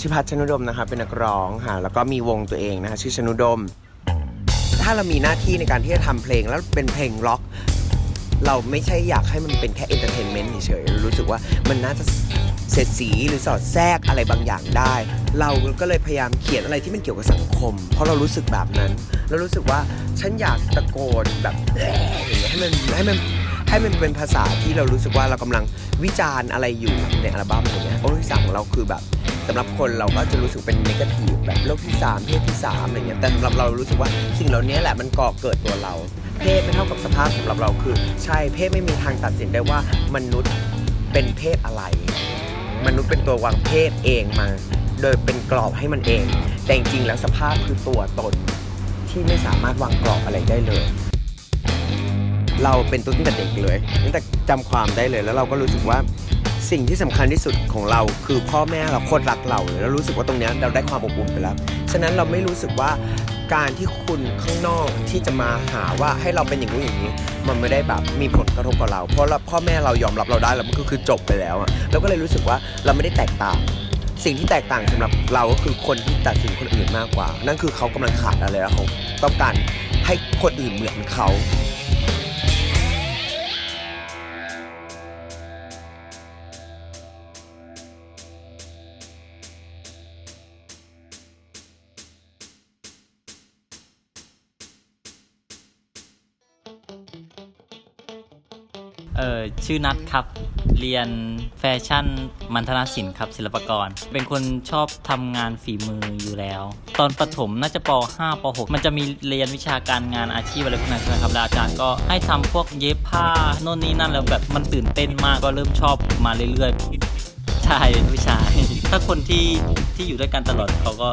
ชื่อพัชชนุดมนะคะเป็นนักร้องค่ะแล้วก็มีวงตัวเองนะคะชื่อชนุดม ถ้าเรามีหน้าที่ในการที่จะทำเพลงแล้วเป็นเพลงร็อก เราไม่ใช่อยากให้มันเป็นแค่เอนเตอร์เทนเมนต์เฉยๆเรารู้สึกว่ามันน่าจะเสียดสีหรือสอดแทรกอะไรบางอย่างได้ เราก็เลยพยายามเขียนอะไรที่มันเกี่ยวกับสังคม เพราะเรารู้สึกแบบนั้น เรารู้สึกว่าฉันอยากตะโกนแบบอะอย่างเงี้ยให้มันให้มันให้มันเป็นภาษาที่เรารู้สึกว่าเรากำลังวิจารณ์อะไรอยู่ในอัลบั้มอย่างเงี้ยโอ้ที่สามของเราคือแบบ สำหรับคนเราก็จะรู้สึกเป็นนกาทีฟแบบโลกที่สามเพศที่สามอะไรเงี้ยแต่สำหรับเรารู้สึกว่าสิ่งเหล่านี้แหละมันก่อเกิดตัวเรา เพศไม่เท่ากับสภาพสำหรับเราคือ ใช่เพศไม่มีทางตัดสินได้ว่ามนุษย์เป็นเพศอะไร มนุษย์เป็นตัววางเพศเองมา โดยเป็นกรอบให้มันเอง แต่จริงๆแล้วสภาพคือตัวตนที่ไม่สามารถวางกรอบอะไรได้เลย เราเป็นตัวตั้งแต่เด็กเลยตั้งแต่จำความได้เลยแล้วเราก็รู้สึกว่า สิ่งที่สำคัญที่สุดของเราคือพ่อแม่เราโคตรรักเราเลยแล้วรู้สึกว่าตรงนี้เราได้ความอบอุ่นไปแล้ว ฉะนั้นเราไม่รู้สึกว่าการที่คุณข้างนอกที่จะมาหาว่าให้เราเป็นอย่างนู้นอย่างนี้ มันไม่ได้แบบมีผลกระทบกับเรา เพราะเราพ่อแม่เรายอมรับเราได้แล้วมันก็คือจบไปแล้วอะเราก็เลยรู้สึกว่าเราไม่ได้แตกต่าง สิ่งที่แตกต่างสำหรับเราก็คือคนที่ตัดสินคนอื่นมากกว่า นั่นคือเขากำลังขาดอะไรแล้วเขาต้องการให้คนอื่นเหมือนเขา เออชื่อนัทครับ เรียนแฟชั่นมัณฑนศิลป์ครับศิลปากร เป็นคนชอบทำงานฝีมืออยู่แล้ว ตอนประถมน่าจะป 5 ป 6 มันจะมีเรียนวิชาการงานอาชีพอะไรพวกนั้นใช่ไหมครับแล้วอาจารย์ก็ให้ทำพวกเย็บผ้าโน่นนี่นั่นแล้วแบบมันตื่นเต้นมากก็เริ่มชอบมาเรื่อยๆใช่เป็นผู้ชาย ถ้าคนที่ที่อยู่ด้วยกันตลอดเขาก็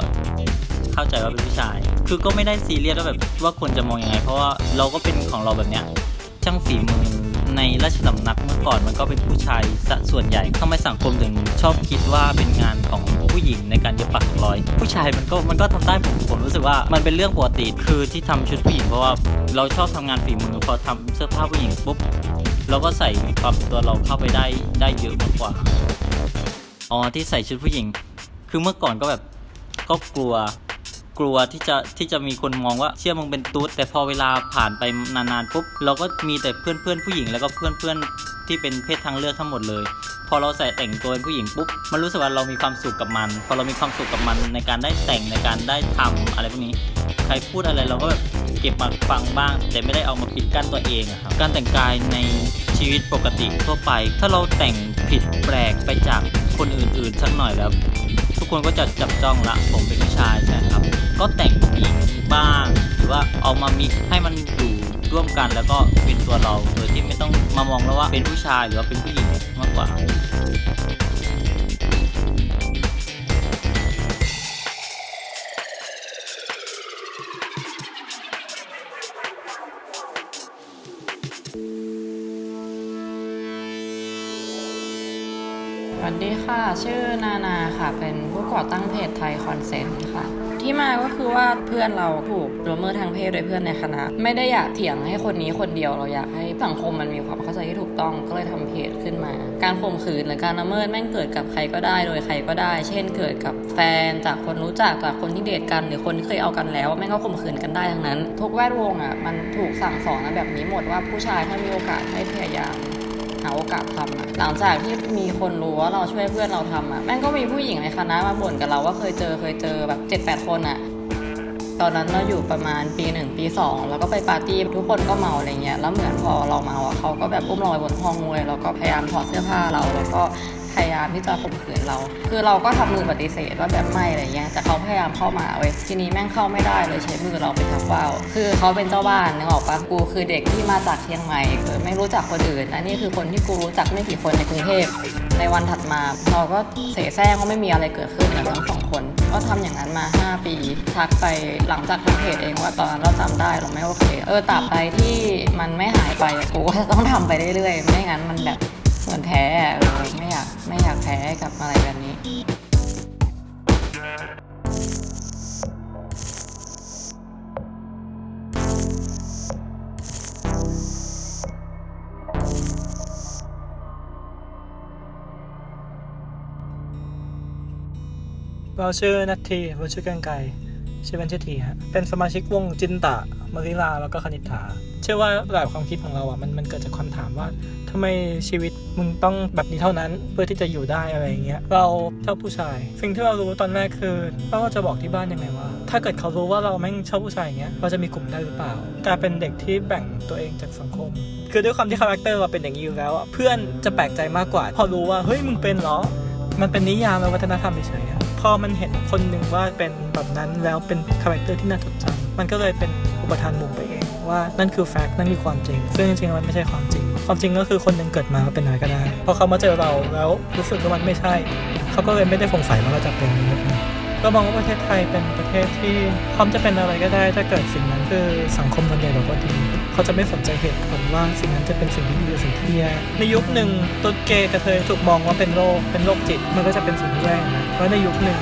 เข้าใจว่าเป็นผู้ชาย คือก็ไม่ได้ซีเรียสว่าแบบว่าคนจะมองยังไง เพราะว่าเราก็เป็นของเราแบบเนี้ยช่างฝีมือ ในราชสำนักเมื่อก่อนมันก็เป็นผู้ชายซะส่วนใหญ่ทำไมสังคมถึงชอบคิดว่าเป็นงานของผู้หญิงในการเย็บปักถักร้อย ผู้ชายมันก็มันก็ทำได้ผมผมรู้สึกว่ามันเป็นเรื่องปกติคือที่ทำชุดผู้หญิงเพราะว่าเราชอบทำงานฝีมือพอทำเสื้อผ้าผู้หญิงปุ๊บเราก็ใส่ความตัวเราเข้าไปได้ได้เยอะมากกว่าอ๋อที่ใส่ชุดผู้หญิง คือเมื่อก่อนก็แบบก็กลัว กลัวที่จะที่จะมีคนมองว่าเชื่อมึงเป็นตุ๊ดแต่พอเวลาผ่านไปนานๆปุ๊บเราก็มีแต่เพื่อนเพื่อนผู้หญิงแล้วก็เพื่อนเพื่อนที่เป็นเพศทางเลือกทั้งหมดเลย พอเราใส่แต่งตัวเป็นผู้หญิงปุ๊บมันรู้สึกว่าเรามีความสุขกับมัน พอเรามีความสุขกับมันในการได้แต่งในการได้ทำอะไรพวกนี้ ใครพูดอะไรเราก็แบบเก็บมาฟังบ้าง แต่ไม่ได้เอามาปิดกั้นตัวเองอะครับการแต่งกายในชีวิตปกติทั่วไป ถ้าเราแต่งผิดแปลกไปจากคนอื่นๆสักหน่อยแล้ว ทุกคนก็จะจับจ้องละผมเป็นผู้ชายใช่ครับ ก็แต่งหญิงบ้าง หรือว่าเอามามิกให้มันอยู่ร่วมกันแล้วก็เป็นตัวเราโดยที่ไม่ต้องมามองแล้วว่าเป็นผู้ชายหรือว่าเป็นผู้หญิงมากกว่าสวัสดีค่ะ ชื่อนานาค่ะ เป็นผู้ก่อตั้งเพจไทยคอนเซนต์ค่ะ ที่มาก็คือว่าเพื่อนเราถูกละเมิดทางเพศโดยเพื่อนในคณะ ไม่ได้อยากเถียงให้คนนี้คนเดียวเราอยากให้สังคมมันมีความเข้าใจที่ถูกต้องก็เลยทำเพจขึ้นมา การข่มขืนหรือการละเมิดแม่งเกิดกับใครก็ได้โดยใครก็ได้ เช่น เกิดกับแฟนจากคนรู้จักจากคนที่เดทกัน หรือคนที่เคยเอากันแล้วแม่งก็ข่มขืนกันได้ทั้งนั้น ทุกแวดวงอะมันถูกสั่งสอนแบบนี้หมดว่าผู้ชายถ้ามีโอกาสให้พยายาม หาโอกาสทำอะหลังจากที่มีคนรู้ว่าเราช่วยเพื่อนเราทำอะแม่งก็มีผู้หญิงในคณะมาบ่นกับเราว่าเคยเจอเคยเจอแบบ7จ็ดแปดคนอะตอนนั้นเราอยู่ประมาณปีหนึ่งปีสองแล้วก็ไปปาร์ตี้ทุกคนก็เมาอะไรเงี้ยแล้วเหมือนพอเราเมาอะเขาก็แบบอุ้มเราไปบนห้องเลยแล้วก็พยายามถอดเสื้อผ้าเราแล้วก็ พยายามที่จะข่มขืนเรา คือเราก็ทำมือปฏิเสธว่าแบบไม่อะไรเงี้ยแต่เขาพยายามเข้ามาเว้ยทีนี้แม่งเข้าไม่ได้เลยใช้มือเราไปทับว่าวคือเขาเป็นเจ้าบ้านนึกออกปะกูคือเด็กที่มาจากเชียงใหม่คือไม่รู้จักคนอื่นอันนี้คือคนที่กูรู้จักไม่กี่คนในกรุงเทพในวันถัดมาเราก็เสแสร้งว่าไม่มีอะไรเกิดขึ้นกับทั้งสองคน ก็ทำอย่างนั้นมา 5 ปีทักไปหลังจากทำเพจเองว่าตอนนั้นเราจำได้เราไม่โอเค เออตราบใดที่มันไม่หายไปกูก็จะต้องทำไปเรื่อยๆ ไม่งั้นมันแบบ เหมือนแพ้อะเออไม่อยากไม่อยากแพ้กับอะไรแบบนี้ เราชื่อนัททีเราชื่อกังไกร ชื่อเป็นชื่อทีฮะ เป็นสมาชิกวงจินตะมาริลาแล้วก็คณิฐาเชื่อว่าหลายความคิดของเราอะมันมันเกิดจากคำถามว่าทำไมชีวิตมึงต้องแบบนี้เท่านั้นเพื่อที่จะอยู่ได้อะไรเงี้ยเราชอบผู้ชาย สิ่งที่เรารู้ตอนแรกคือเราก็จะบอกที่บ้านยังไงว่า ถ้าเกิดเขารู้ว่าเราแม่งชอบผู้ชายอย่างเงี้ยเราจะมีกลุ่มได้หรือเปล่ากลายเป็นเด็กที่แบ่งตัวเองจากสังคม คือด้วยความที่คาแรคเตอร์เราเป็นอย่างนี้อยู่แล้วอะเพื่อนจะแปลกใจมากกว่า พอรู้ว่าเฮ้ยมึงเป็นเหรอมันเป็นนิยามและวัฒนธรรมเฉยๆ อะพอมันเห็นคนหนึ่งว่าเป็นแบบนั้นแล้วเป็นคาแรคเตอร์ที่น่าจดจำมันก็เลยเป็นอุปทานหมู่ไปเองว่านั่นคือแฟกต์นั่นคือความจริง ซึ่งจริงๆมันไม่ใช่ความจริง ความจริงก็คือคนหนึ่งเกิดมาเป็นอะไรก็ได้พอเขามาเจอเราแล้วรู้สึกว่ามันไม่ใช่ เขาก็เลยไม่ได้สงสัยว่าเราจะเป็นหรือเปล่าก็มองว่าประเทศไทยเป็นประเทศที่พร้อมจะเป็นอะไรก็ได้ ถ้าเกิดสิ่งนั้นคือสังคมส่วนใหญ่บอกว่าดี เขาจะไม่สนใจเหตุผลว่าสิ่งนั้นจะเป็นสิ่งที่ดีหรือสิ่งที่แย่ในยุคหนึ่งตุ๊ดเกย์กระเทยถูกมองว่าเป็นโรคเป็นโรคจิตมันก็จะเป็นสิ่งที่แย่นะเพราะในยุคหนึ่ง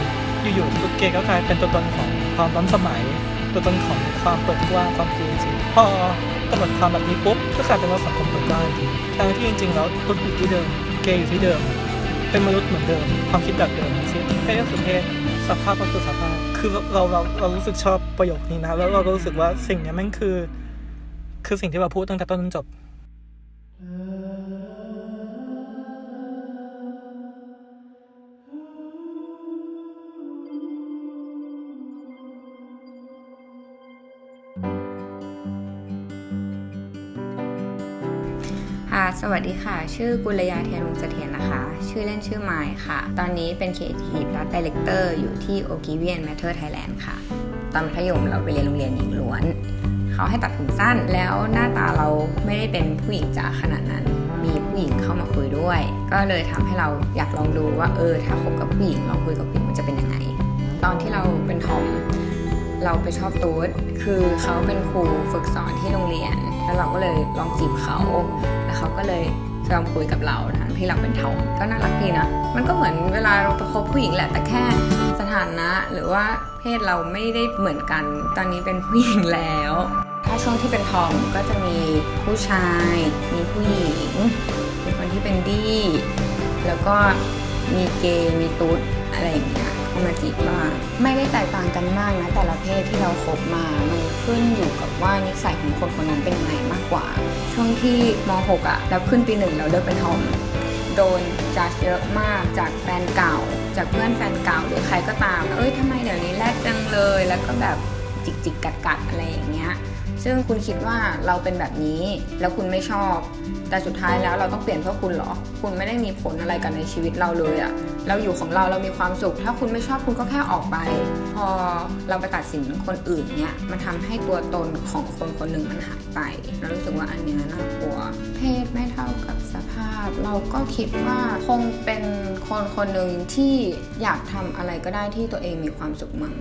อยู่ๆตุ๊ดเกย์ก็กลายเป็นตัวตนของความล้ำสมัย ตัวตนของความเปิดกว้างความฟรีจริงพอกำหนดความแบบนี้ปุ๊บก็กลายเป็นว่าสังคมเปิดกว้างจริงทั้งที่จริงๆแล้วตุ๊ดอยู่ที่เดิมเกย์อยู่ที่เดิม เป็นมนุษย์เหมือนเดิม ความคิดแบบเดิมซึ่งเพศก็คือเพศสภาพก็คือสภาพ คือเราเราเรารู้สึกชอบประโยคนี้นะ แล้วเราก็รู้สึกว่าสิ่งนี้แม่งคือ คือสิ่งที่เราพูดตั้งแต่ต้นจนจบ ค่ะสวัสดีค่ะ ชื่อกุลยาเทียนวงศ์เสถียรนะคะ ชื่อเล่นชื่อไมค์ค่ะ ตอนนี้เป็น Creative Art Director อยู่ที่ o k i v i a n Matter Thailand ค่ะ ตอนมัธยมเราไปเรียนโรงเรียนหญิงล้วน เขาให้ตัดผมสั้น แล้วหน้าตาเราไม่ได้เป็นผู้หญิงจ๋าขนาดนั้น มีผู้หญิงเข้ามาคุยด้วย ก็เลยทำให้เราอยากลองดูว่าเออถ้าคบกับผู้หญิงลองคุยกับผู้หญิงมันจะเป็นยังไง ตอนที่เราเป็นทอมเราไปชอบตูดคือเขาเป็นครูฝึกสอนที่โรงเรียน แล้วเราก็เลยลองจีบเขา แล้วเขาก็เลย จะมคุยกับเราทั้งที่เราเป็นทอมก็น่ารักดีนะ มันก็เหมือนเวลาเราไปคบผู้หญิงแหละแต่แค่สถานะหรือว่าเพศเราไม่ได้เหมือนกัน ตอนนี้เป็นผู้หญิงแล้ว ถ้าช่วงที่เป็นทอมก็จะมีผู้ชาย มีผู้หญิงมีคนที่เป็นดี้แล้วก็มีเกย์มีตุ๊ด อะไรอย่างเงี้ยเข้ามาจีบบ้างไม่ได้แตกต่างกันมากนะ แต่ละเพศที่เราคบมา มันขึ้นอยู่กับว่านิสัยของคนคนนั้นเป็นยังไงมากกว่า ช่วงที่ม .6 อะแล้วขึ้นปีหนึ่งเราเลิกเป็นทอมโดนจัดเยอะมากจากแฟนเก่า จากเพื่อนแฟนเก่าหรือใครก็ตาม เอ้ยทำไมเดี๋ยวนี้แรดจังเลย แล้วก็แบบจิกจิกกัดกัดอะไรอย่างเงี้ย ซึ่งคุณคิดว่าเราเป็นแบบนี้ แล้วคุณไม่ชอบ แต่สุดท้ายแล้วเราต้องเปลี่ยนเพื่อคุณเหรอ คุณไม่ได้มีผลอะไรกันในชีวิตเราเลยอะเราอยู่ของเราเรามีความสุข ถ้าคุณไม่ชอบคุณก็แค่ออกไป พอเราไปตัดสินคนอื่นเนี่ยมันทำให้ตัวตนของคนคนหนึ่งมันหายไป เรารู้สึกว่าอันนี้น่ากลัว เพศไม่เท่ากับสภาพ เราก็คิดว่าคงเป็นคนคนหนึ่งที่อยากทำอะไรก็ได้ที่ตัวเองมีความสุขมั้ง